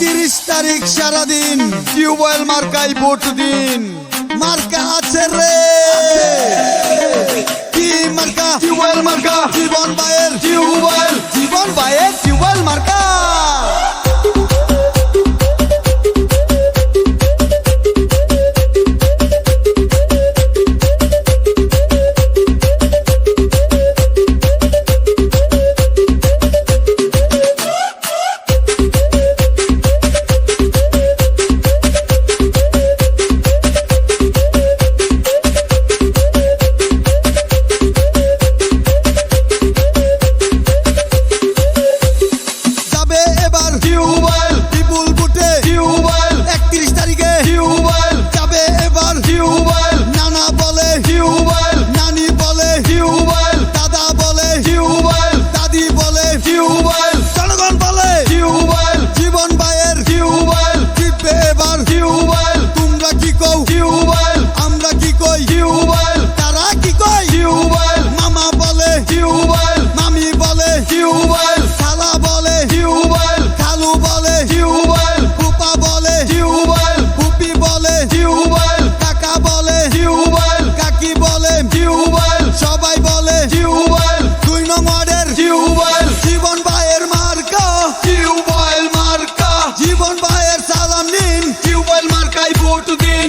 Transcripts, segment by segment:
তিরিশ তারিখ সারাদিন টিউবওয়েল মার্কাই ভোট দিন মার্কা আছে রে। কি মার্কা? টিউবওয়েল মার্কা। জীবন ভাইয়ের টিউবওয়েল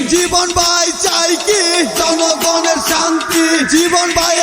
জীবন ভাই চাই কি? জনগণের শান্তি। জীবন ভাই